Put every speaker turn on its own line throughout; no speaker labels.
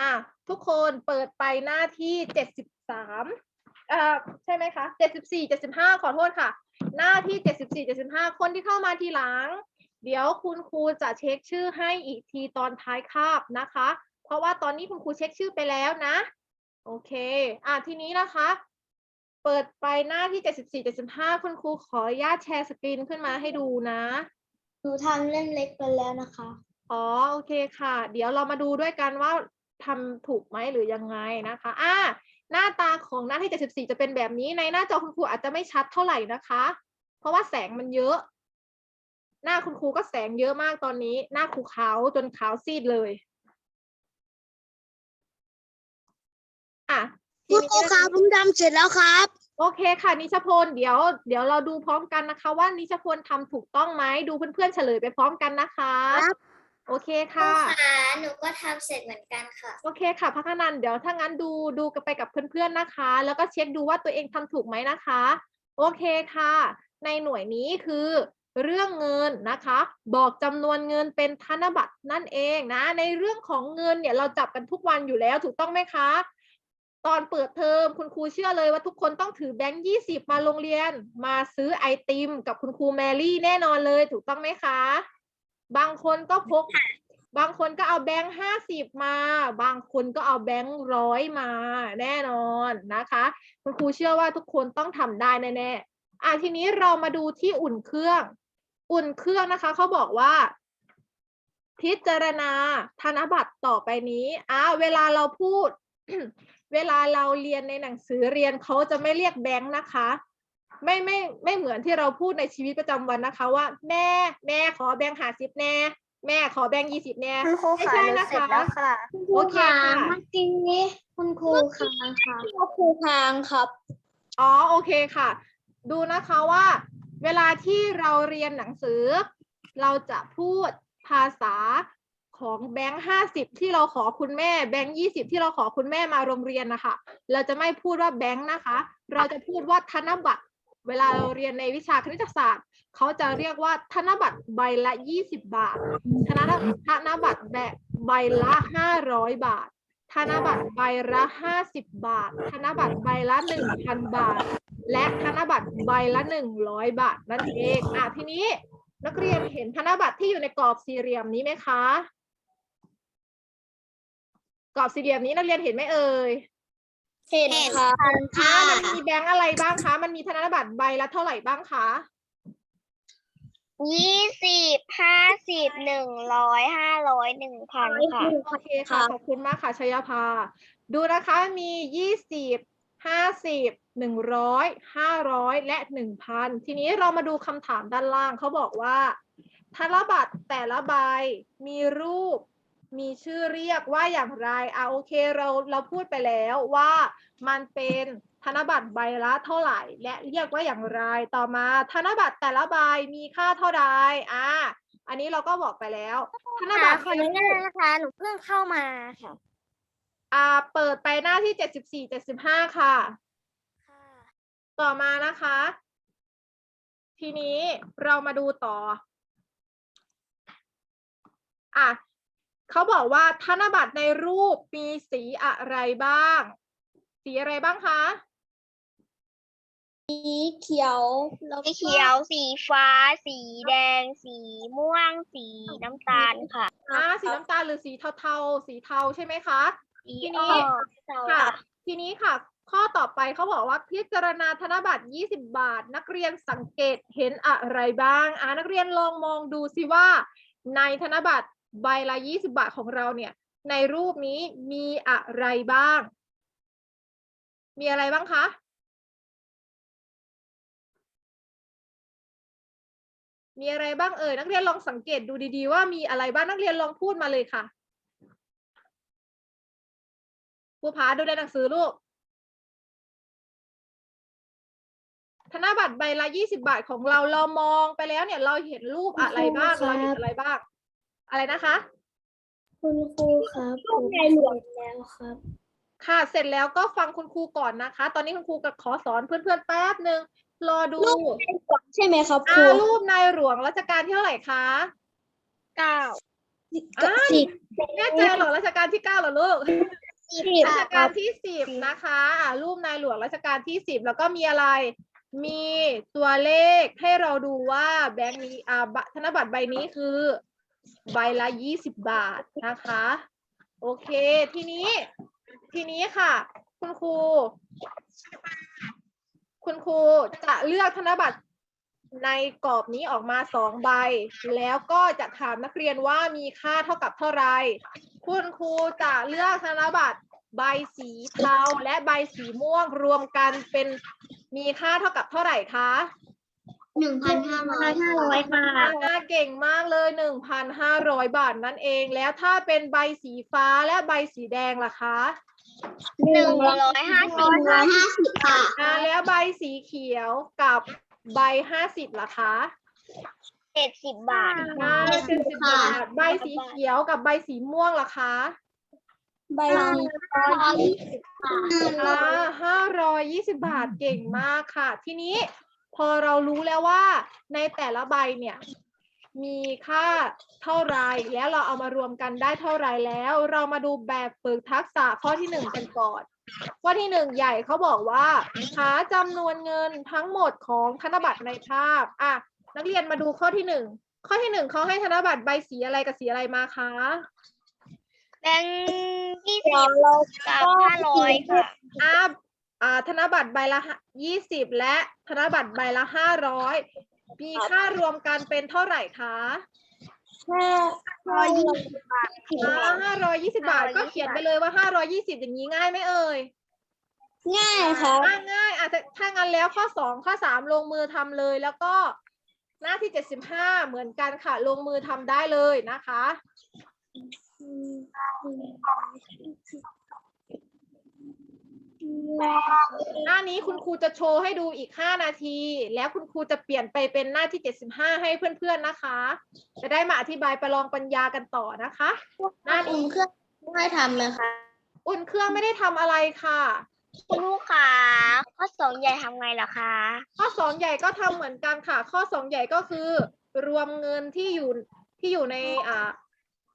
อะทุกคนเปิดไปหน้าที่เจ็ดสิบสามอ่าใช่ไหมคะเจ็ดสิบสี่เจ็ดสิบห้าขอโทษค่ะ หน้าที่เจ็ดสิบสี่เจ็ดสิบห้าคนที่เข้ามาทีหลัง เดี๋ยวคุณครูจะเช็คชื่อให้อีกทีตอนท้ายคาบนะคะ เพราะว่าตอนนี้คุณครูเช็คชื่อไปแล้วนะ โอเค อะทีนี้นะคะ เปิดไปหน้าที่เจ็ดสิบสี่เจ็ดสิบห้าคุณครูขออนุญาตแชร์สกรีนขึ้นมาให้ดูนะ
หนูทำเล่มเล็กไปแล้วนะคะ
อ๋อ โอเคค่ะ เดี๋ยวเรามาดูด้วยกันว่า ทำถูกไหมหรือยังไงนะคะอ่าหน้าตาของหน้าที่74 จะเป็นแบบนี้ในหน้าจอคุณครูอาจจะไม่ชัดเท่าไหร่นะคะ เพราะว่าแสงมันเยอะ หน้าคุณครูก็แสงเยอะมากตอนนี้ หน้าครูขาวจนขาวซีดเลย อะที
คุณ
นี้
ครูครับผมทำเสร็จแล้วครับ
โอเคค่ะนิชพลเดี๋ยว เดี๋ยวเราดูพร้อมกันนะคะ ว่านิชพลทำถูกต้องไหมดูเพื่อนๆเฉลยไปพร้อมกันนะคะ
ครับ
โอ เคค่ะ
หนูก็ทำเสร็จเหมือนกันค่ะ
โอเคค่ะพักนันท์เดี๋ยวถ้างั้นดูดูกันไปกับเพื่อนๆนะคะ แล้วก็เช็คดูว่าตัวเองทำถูกไหมนะคะ โอเคค่ะ ในหน่วยนี้คือเรื่องเงินนะคะ บอกจำนวนเงินเป็นธนบัตรนั่นเองนะ ในเรื่องของเงินเนี่ยเราจับกันทุกวันอยู่แล้วถูกต้องไหมคะ ตอนเปิดเทอมคุณครูเชื่อเลยว่าทุกคนต้องถือแบงค์ยี่สิบมาโรงเรียน มาซื้อไอติม กับคุณครูแมรี่แน่นอนเลยถูกต้องไหมคะ บางคนก็พก บางคนก็เอาแบงค์ห้าสิบมา บางคนก็เอาแบงค์ร้อยมา แน่นอนนะคะ คุณครูเชื่อว่าทุกคนต้องทำได้แน่ๆอะทีนี้เรามาดูที่อุ่นเครื่อง อุ่นเครื่องนะคะเขาบอกว่า พิจารณาธนบัตรต่อไปนี้อ่าเวลาเราพูด เวลาเราเรียนในหนังสือเรียนเขาจะไม่เรียกแบงค์นะคะ ไม่ไม่ไม่เหมือนที่เราพูดในชีวิตประจำวันนะคะ ว่า แม่แม่ขอแบงค์หาสิบแน่แม่ขอแบงค์ยี่สิบแน่
คุณครู
ไม่
ค่ะ
ใช่
หนู
นะ
เสร็จ
คะ
แล้วค่ะ
โอเคค่ะ
เมื่อกี้นี้คุณครูค้างค่ะคุณครูค้างครับ
อ๋อโอเคค่ะ ดูนะคะว่า เวลาที่เราเรียนหนังสือ เราจะพูดภาษาของแบงค์ห้าสิบที่เราขอคุณแม่แบงค์ยี่สิบที่เราขอคุณแม่มาโรงเรียนนะคะ เราจะไม่พูดว่าแบงค์นะคะ เราจะพูดว่าธนบัตร เวลาเราเรียนในวิชาคณิตศาสตร์ เขาจะเรียกว่าธนบัตรใบละยี่สิบบาท ธนบัตรธนบัตรแบบใบละห้าร้อยบาท ธนบัตรใบละห้าสิบบาท ธนบัตรใบละหนึ่งพันบาท และธนบัตรใบละหนึ่งร้อยบาท นั่นเองอะทีนี้นักเรียนเห็นธนบัตรที่อยู่ในกรอบสี่เหลี่ยมนี้ไหมคะ กรอบสี่เหลี่ยมนี้นักเรียนเห็นไหมเอ่ย
เห็นค่ะ
อ่ามันมีแบงค์อะไรบ้างคะ มันมีธนบัตรใบละเท่าไหร่บ้างคะ
ยี่สิบห้าสิบหนึ่งร้อยห้าร้อยหนึ่งพันค่ะ
โอเคค่ะ ขอบคุณมากค่ะชยภา ดูนะคะมียี่สิบห้าสิบหนึ่งร้อยห้าร้อยและหนึ่งพันทีนี้เรามาดูคำถามด้านล่างเขาบอกว่า ธนบัตรแต่ละใบมีรูป มีชื่อเรียกว่าอย่างไรอะโอเคเราเราพูดไปแล้วว่ามันเป็นธนบัตรใบละเท่าไหร่ และเรียกว่าอย่างไรต่อมาธนบัตรแต่ละใบมีค่าเท่าใดอะอันนี้เราก็บอกไปแล้ว ธนบัตร
ขออนุญาตนะคะหนูเพิ่งเข้ามาค่ะ
อ่าเปิดไปหน้าที่เจ็ดสิบสี่เจ็ดสิบห้าค่ะ ต่อมานะคะ ทีนี้เรามาดูต่ออะ เขาบอกว่าธนบัตรในรูปมีสีอะไรบ้าง สีอะไรบ้างคะ
สีเขียวสีเขียว สีฟ้า สีแดง สีม่วง สีน้ำตาลค่ะ
อ่าสีน้ำตาลหรือสีเทาๆ สีเทาใช่ไหมคะ
สี
ที
อ
นี้
อก
ค่ะ ทีนี้ค่ะ ข้อต่อไปเขาบอกว่าพิจารณาธนบัตร 20 บาท นักเรียนสังเกตเห็นอะไรบ้าง อ่านักเรียนลองมองดูสิว่า ในธนบัตร ใบละ 20 บาทของเราเนี่ย ในรูปนี้มีอะไรบ้าง มีอะไรบ้างคะมีอะไรบ้างเอ่ยนักเรียนลองสังเกตดูดีๆ ว่ามีอะไรบ้างนักเรียนลองพูดมาเลยค่ะผู้พาดูในหนังสือลูก ธนบัตรใบละยี่สิบาทของเราเรามองไปแล้วเนี่ยเราเห็นรูปอะไรบ้างเราเห็นอะไรบ้าง อะไรนะคะ
คุณครูครับผมเสร็จแล้วครับ
ค่ะ เสร็จแล้วก็ฟังคุณครูก่อนนะคะ ตอนนี้คุณครูก็ขอสอนเพื่อนๆแป๊บหนึ่งรอดู
ใช่ไหมครับค
อ่า
รู
รูปในหลวงรัชกาลที่เท่าไหร่คะ
เก้า
อ่า
สิบ
แน่ใจเหรอรัชกาลที่เก้าเหรอลูก
สิบ
รัชกาลที่สิบนะคะอ่ารูปนายหลวงรัชกาลที่สิบแล้วก็มีอะไร มีตัวเลขให้เราดูว่าแบงค์นี้อ่าบธนบัตรใบนี้คือ ใบละยี่สิบบาทนะคะ โอเค ทีนี้ ทีนี้ค่ะ คุณครู คุณครูจะเลือกธนบัตรในกรอบนี้ออกมาสองใบ แล้วก็จะถามนักเรียนว่ามีค่าเท่ากับเท่าไร คุณครูจะเลือกธนบัตรใบสีเทาและใบสีม่วงรวมกันเป็นมีค่าเท่ากับเท่าไหร่คะ
หนึ่งพันห้าร้อยห้าร้อยบาท
น่าเก่งมากเลยหนึ่งพันห้าร้อยบาทนั่นเอง แล้วถ้าเป็นใบสีฟ้าและใบสีแดงล่ะคะ
หนึ่งร้อยห้าสิบ
ร้อยห้าสิบค่ะ
อ่าแล้วใบสีเขียวกับใบห้าสิบล่ะคะ
เจ็ดสิบบาท
อ่าเจ็ดสิบบาท ใบสีเขียวกับใบสีม่วงล่ะคะ
ใบสีร้อยยี่สิบค่ะ
อ่าห้าร้อยยี่สิบบาทเก่งมากค่ะ ทีนี้ พอเรารู้แล้วว่าในแต่ละใบเนี่ยมีค่าเท่าไรแล้วเราเอามารวมกันได้เท่าไรแล้ว เรามาดูแบบฝึกทักษะข้อที่หนึ่งกันก่อนข้อที่หนึ่งใหญ่เขาบอกว่า หาจำนวนเงินทั้งหมดของธนบัตรในภาพอะนักเรียนมาดูข้อที่หนึ่งข้อที่หนึ่งเขาให้ธนบัตรใบสีอะไรกับสีอะไรมาคะ
แบงค์ยี่สิบกับห้าร้อยค่ะ
อ่าอ่า ธนบัตรใบละยี่สิบและธนบัตรใบละห้าร้อยมีค่ารวมกันเป็นเท่าไหร่คะ
แค่ร้อยยี่สิบบาท
อ่าห้าร้อยยี่สิบาทก็เขียนไปเลยว่าห้าร้อยี่สิบอย่างนี้ง่ายไหมเอ่ย
ง่ายค่ะ
ง่ายง่ายอะถ้าถ้างั้นแล้วข้อสองข้อสามลงมือทำเลยแล้วก็หน้าที่เจ็ดสิบห้าเหมือนกันค่ะ ลงมือทำได้เลยนะคะ หน้านี้คุณครูจะโชว์ให้ดูอีก 5 นาที แล้วคุณครูจะเปลี่ยนไปเป็นหน้าที่ 75 ให้เพื่อนๆนะคะ จะได้มาอธิบายประลองปัญญากันต่อนะคะ หน้า
อุ่
นี้
นเครื่องไม่ทำเลยค่ะ
อุ่นเครื่องไม่ได้ทำอะไรค่ะ
คุณลูกค่ะข้อสองใหญ่ทำไงล่ะคะ
ข้อ2ใหญ่ก็ทำเหมือนกันค่ะ ข้อ2ใหญ่ก็คือ รวมเงินที่อยู่ที่อยู่ในอ่า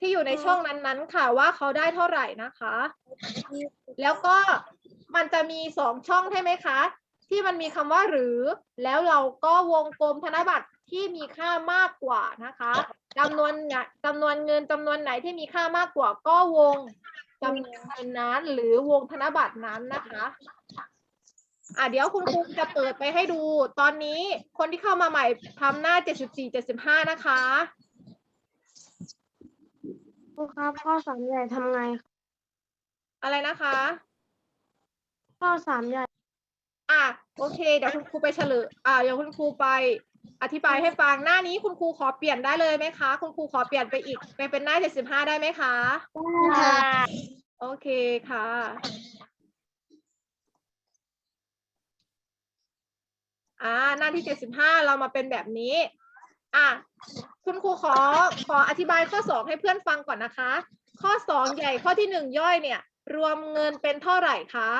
ที่อยู่ในช่องนั้นๆ ค่ะว่าเขาได้เท่าไหร่นะคะ แล้วก็ มันจะมีสองช่องใช่ไหมคะ ที่มันมีคำว่าหรือ แล้วเราก็วงกลมธนบัตรที่มีค่ามากกว่านะคะจำนวนเงินจำนวนเงินจำนวนไหนที่มีค่ามากกว่าก็วงจำนวนเงินนั้น หรือวงธนบัตรนั้นนะคะอะเดี๋ยวคุณครูจะเปิดไปให้ดู ตอนนี้คนที่เข้ามาใหม่ทำหน้า 74 75 นะคะ
ครูครับข้อสามใหญ่ทำไง
อะไรนะคะ
ข้อสามใหญ่
อะโอเคเดี๋ยวคุณครูไปเฉลยอะเดี๋ยวคุณครูไป อธิบายให้ฟังหน้านี้คุณครูขอเปลี่ยนได้เลยไหมคะ คุณครูขอเปลี่ยนไปอีกไปเป็นหน้า75ได้ไหมคะ
ค่ะ
โอเคค่ะ อ่าหน้าที่75เรามาเป็นแบบนี้ อะคุณครูขอขออธิบายข้อ2ให้เพื่อนฟังก่อนนะคะ ข้อ2ใหญ่ข้อที่1ย่อยเนี่ย รวมเงินเป็นเท่าไหร่คะ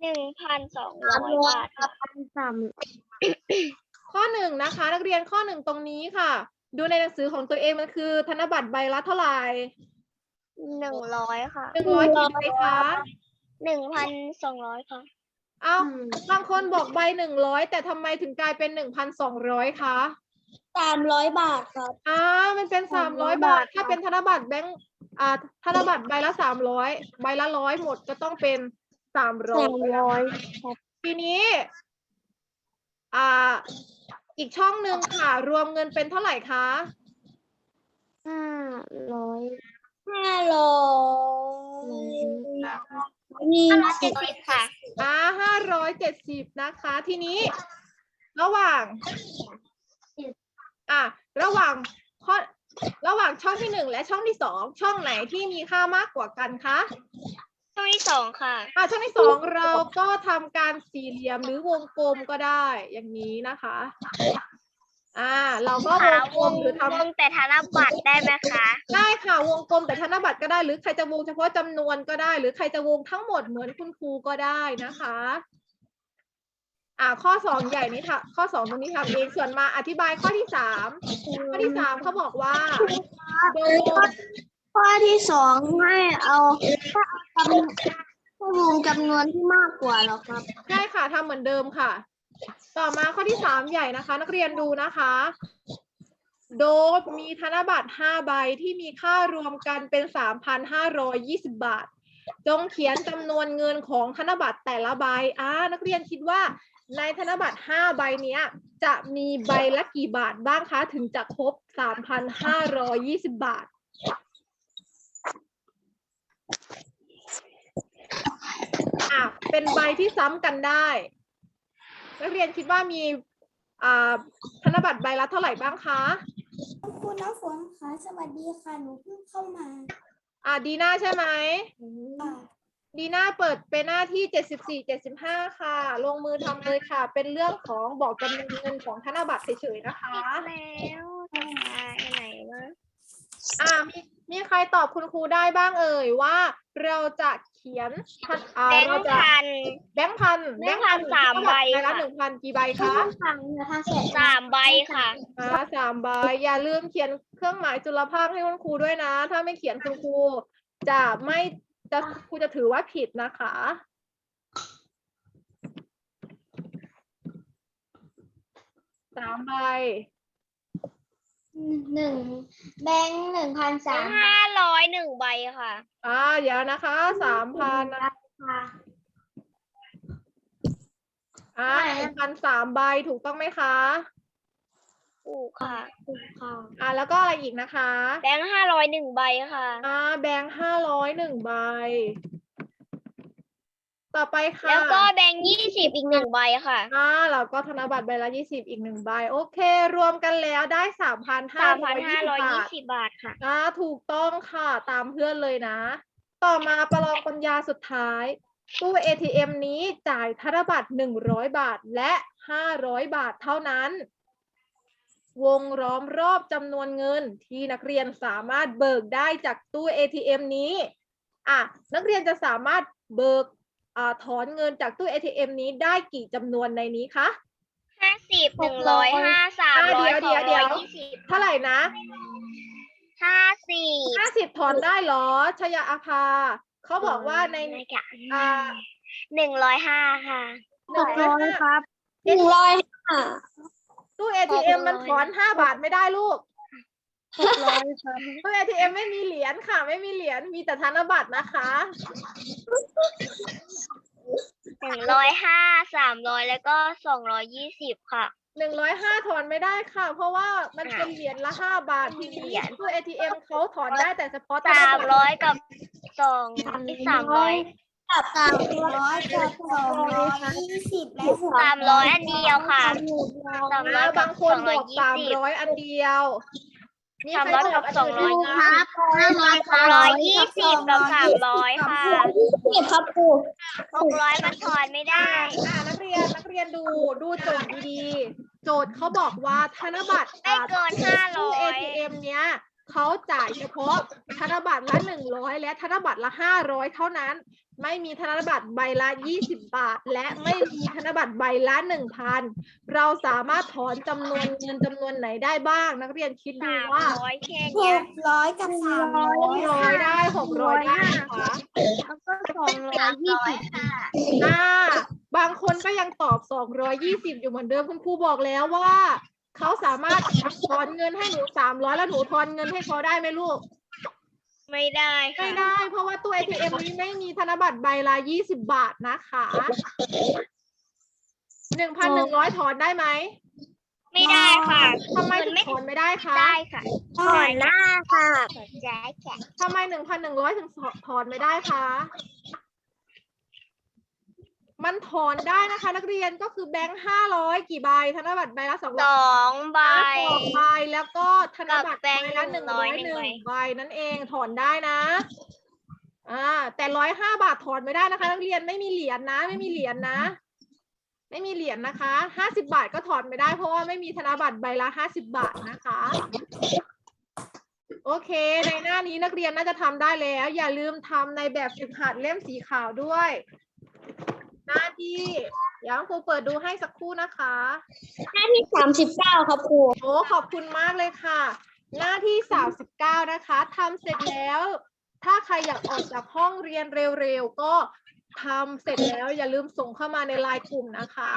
หนึ่งพันสองร้อยบาทค่ะ
สาม
ข้อ1นะคะ นักเรียนข้อ1ตรงนี้ค่ะ ดูในหนังสือของตัวเองมันคือ ธนบัตรใบละเท่าไหร่
หนึ่งร้อยค่ะ
หนึ่งร้อยกี่ใบคะ
หนึ่งพันสองร้อยค่ะ
เอ้าบางคนบอกใบหนึ่งร้อยแต่ทำไมถึงกลายเป็นหนึ่งพันสองร้อยคะ
สามร้อยบาทครับ
อ่ามันเป็นสามร้อย
300
บาท
บาท
ถ้าเป็นธนบัตรแบงค์อ่าธนบัตรใบละสามร้อยใบละร้อยหมดก็ต้องเป็น สามร้อ
สายมร้อย
ทีนี้ อ่า อีกช่องหนึ่งค่ะ รวมเงินเป็นเท่าไหร่คะ
ห้าร้อยห้าร้อยยี่
ห้าร้อย
สิ
เจ็
บ
ดสิบค่ะ
อ่าห้าร้อยเจ็ดสิบนะคะ ทีนี้ ระหว่าง อะ ระหว่างข้อระหว่างช่องที่หนึ่งและช่องที่สองช่องไหนที่มีค่ามากกว่ากันคะ
ช่องที่สองค่ะ
อะช่องที่สองเราก็ทำการสี่เหลี่ยมหรือวงกลมก็ได้อย่างนี้นะคะ อ่า เราก็ว
ขาง
กลมหรือทำ
วงแต่ธนบัตรได้ไหมคะ
ได้ค่ะวงกลมแต่ธนบัตรก็ได้หรือใครจะวงเฉพาะจำนวนก็ได้ หรือใครจะวงทั้งหมดเหมือนคุณครูก็ได้นะคะ อ่าข้อสองใหญ่นี้ทำข้อสองตรงนี้ทำเองส่วนมาอธิบายข้อที่สามข้อที่สามเขาบอกว่าโดย
ข้อที่สองให้เอา จำนวนข้อมูลจำนวนที่มากกว่าหรอครับ
ใช่ค่ะทำเหมือนเดิมค่ะ ต่อมาข้อที่สามใหญ่นะคะ นักเรียนดูนะคะ โดบมีธนบัตรห้าใบที่มีค่ารวมกันเป็นสามพันห้าร้อยยี่สิบบาท จงเขียนจำนวนเงินของธนบัตรแต่ละใบอ่านักเรียนคิดว่าในธนบัตรห้าใบเนี้ย จะมีใบละกี่บาทบ้างคะ ถึงจะครบสามพันห้าร้อยยี่สิบบาท อะเป็นใบที่ซ้ำกันได้ นักเรียนคิดว่ามีอ่าธนบัตรใบละเท่าไหร่บ้างคะ
คุณน้ำฝนค่ะ สวัสดีค่ะ หนูเพิ่งเข้ามา
อ่าดีน่าใช่ไหม
ค่ะ
ดีน่าเปิดเป็นหน้าที่เจ็ดสิบสี่เจ็ดสิบห้าค่ะ ลงมือทำเลยค่ะ เป็นเรื่องของบอกจำนวนเงินของธนบัตรเฉยๆนะคะ
แล้วจะไปไหนวะ
อ่ามีมีใครตอบคุณครูได้บ้างเอ่ยว่า เราจะเขียนธนอ่า
แบง
เรา
ค์
จะ
พัน
แบงค์พัน
แบงค์พันสามใบ
ธนบัตรละ
ค่ะ
หนึ่งพันกี่ใบคะ
ฟังนะคะเสร็จ
สามใบค่ะ
อ่าสามใบอย่าลืมเขียนเครื่องหมายจุลภาคให้คุณครูด้วยนะ ถ้าไม่เขียนคุณครูจะไม่จะครูจะถือว่าผิดนะคะ สามใบ
หนึ่งแบงค์หนึ่งพันสาม
ห้าร้อยหนึ่งใบค่ะ
อ่าเดี๋ยวนะคะสามพัน
ค่ะ
อ่าหนึ่งพันสามใบถูกต้องไหมคะ
ถูกค่ะ
ถูกค่ะ
อ่าแล้วก็อะไรอีกนะคะ
แบงค์ห้าร้อยหนึ่งใบค่ะ
อ่าแบงค์ห้าร้อยหนึ่งใบ ต่อไปค่ะ
แล้วก็แบงค์ยี่สิบอีกหนึ่งใบค่ะ
อ่าแล้วก็ธนบัตรใบละยี่สิบอีกหนึ่งใบ โอเค รวมกันแล้วได้สามพันห้า
สาม
ร้
พั
อนย
ห้า
ยี่สิบ
ร้อย
บา
ยี่
ท
สิบบาทค่ะ
อ่าถูกต้องค่ะตามเพื่อนเลยนะ ต่อมาประลองปัญญาสุดท้ายตู้ ATM นี้จ่ายธนบัตรหนึ่งร้อยบาทและห้าร้อยบาทเท่านั้น วงล้อมรอบจำนวนเงินที่นักเรียนสามารถเบิกได้จากตู้ ATM นี้อะนักเรียนจะสามารถเบิกอ่า ถอนเงินจากตู้ ATM นี้ได้กี่จำนวนในนี้คะ
ห้าสิบหนึ่งร้อยห้าสามร้อย
เดี๋
ส
ย
อ
ว
ง
เดี๋
ร้
ย
อ
วยเดี๋ยว
ยี่สิบ
เท่าไหร่นะ
ห้าสิบ
ห้าสิบถอนได้เหรอ ชยาอาภาเขาบอกว่าใน อ่า
หนึ่งร้อยห้าค่ะ
หนึ่งร้อยห้า
หนึ่งร้อยห้า
ตู้ ATM มันถอนห้าบาทไม่ได้ลูก
หกร้อยครับ
ตู้ ATM ไม่มีเหรียญค่ะ ไม่มีเหรียญมีแต่ธนบัตรนะคะ
หนึ่งร้อยห้าสามร้อยแล้วก็สองร้อยยี่สิบค่ะ
หนึ่งร้อยห้าถอนไม่ได้ค่ะ เพราะว่ามัน
อ่า
เป็นเหรียญละห้าบาทที
เหรี
นี้
ยญ
ตู้ ATM เขาถอนได้แต่เฉพาะธน
สาม
บัตร
ร้อยกับสองอีกสามร้อย
กับสามร้อยกับสองร้อยยี่สิบและ
สามร้อยอันเดียวค่ะสามร้
อ่า
อยกับบา
งคน
สองร้
บ
อย
อก
ยี่
สาม
สิบ
ร้อยอันเดียว มี
สาม
ใคร
ร้อย
ต
กั
อบบอัน
สอง
อื่น
ร้
ไห
อ
ม
ย
คะ
สองร้อยยี่สิบกับสามร้อยค่ะ
เก็บครับครู
หกร้อยมันถอนไม่ได้
อ่านักเรียนนักเรียนดูดูโจทย์ดีๆ โจทย์เขาบอกว่าธนบัตร
ไม่เกินห้าร้
ตู้
อย
ATM เนี้ย เขาจ่ายเฉพาะธนบัตรละหนึ่งร้อยและธนบัตรละห้าร้อยเท่านั้น ไม่มีธนบัตรใบละยี่สิบบาท และไม่มีธนบัตรใบละหนึ่งพันเราสามารถถอนจำนวนเงินจำนวนไหนได้บ้าง นักเรียนคิดดู
สาม
ว่า
ร้อยแค่
ห
เนี้ย
กร้อยกับสามร้อ
หก
ย
ร้อยได้หกร้อยได้นะคะ
แล้วก็สองร้อยยี่สิบค่ะ
อ่าบางคนก็ยังตอบสองร้อยยี่สิบอยู่เหมือนเดิมคุณครูบอกแล้วว่า เขาสามารถถอนเงินให้หนูสามร้อยแล้วหนูทอนเงินให้เขาได้ไหมลูก
ไม่ได้ค่ะ
ไม่ได้ เพราะว่าตู้ ATM นี้ไม่มีธนบัตรใบละยี่สิบบาทนะคะหนึ่งพันหนึ่งร้อยถอนได้ไหม
ไม่ได้ค่ะ
ทำไมถึง
ไม่
ถอนไม่ได้คะ
ได้ค่ะถอนหน้าค่ะถอนใจค่ะ
ทำไมหนึ่งพันหนึ่งร้อยถึงถอนไม่ได้คะ มันถอนได้นะคะ นักเรียนก็คือแบงค์ห้าร้อยกี่ใบธนบัตรใบละสอง
ส
ร้อย
องใบ
สองใบแล้วก็ธนบัตร
กับแบ
ใบ
งค์
ละหนึ่งร้อย
100
หนึ่ง
ใบ
ใบนั่นเองถอนได้นะอ่าแต่ร้อยห้าบาทถอนไม่ได้นะคะ นักเรียนไม่มีเหรียญนะ ไม่มีเหรียญนะ ไม่มีเหรียญนะคะห้าสิบาทก็ถอนไม่ได้เพราะว่าไม่มีธนบัตรใบละห้าสิบาทนะคะ โอเค ในหน้านี้นักเรียนน่าจะทำได้แล้ว อย่าลืมทำในแบบฝึกหัดเล่มสีขาวด้วย หน้าที่ เดี๋ยวครูเปิดดูให้สักครู่นะคะ
หน้าที่สามสิบเก้าครับครู
โอ้ขอบคุณมากเลยค่ะ หน้าที่39นะคะทำเสร็จแล้ว ถ้าใครอยากออกจากห้องเรียนเร็วๆ ก็ทำเสร็จแล้วอย่าลืมส่งเข้ามาในไลน์กลุ่มนะคะ